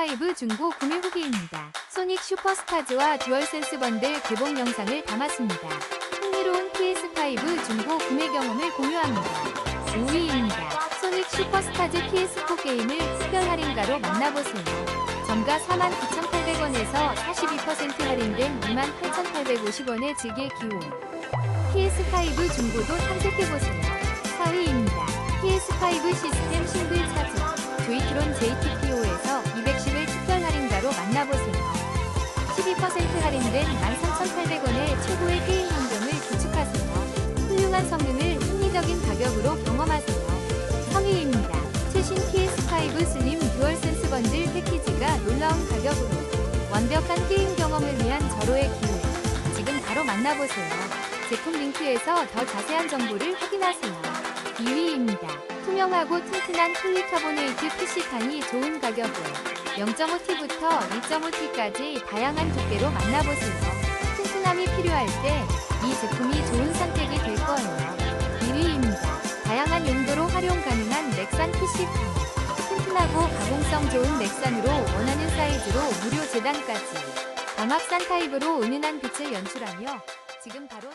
PS5 중고 구매 후기입니다. 소닉 슈퍼스타즈와 듀얼센스 번들 개봉 영상을 담았습니다. 흥미로운 PS5 중고 구매 경험을 공유합니다. 5위입니다. 소닉 슈퍼스타즈 PS4 게임을 특별 할인가로 만나보세요. 정가 49,800원에서 42% 할인된 28,850원에 즐길 기호. PS5 중고도 탐색해보세요. 4위입니다. PS5 시스템 싱글 차지. 조이트론 210을 할인가로 만나보세요. 12% 할인된 13,800원의 최고의 게임 환경을 구축하세요. 훌륭한 성능을 합리적인 가격으로 경험하세요. 성의입니다. 최신 PS5 슬림 듀얼센스 번들 패키지가 놀라운 가격으로 완벽한 게임 경험을 위한 절호의 기회. 지금 바로 만나보세요. 제품 링크에서 더 자세한 정보를 확인하세요. 2위입니다. 투명하고 튼튼한 폴리카보네이트 PC판이 좋은 가격에 0.5T부터 1.5T까지 다양한 두께로 만나보세요. 튼튼함이 필요할 때 이 제품이 좋은 선택이 될 거예요. 1위입니다. 다양한 용도로 활용 가능한 넥산 PC판. 튼튼하고 가공성 좋은 넥산으로 원하는 사이즈로 무료 재단까지. 광합산 타입으로 은은한 빛을 연출하며 지금 바로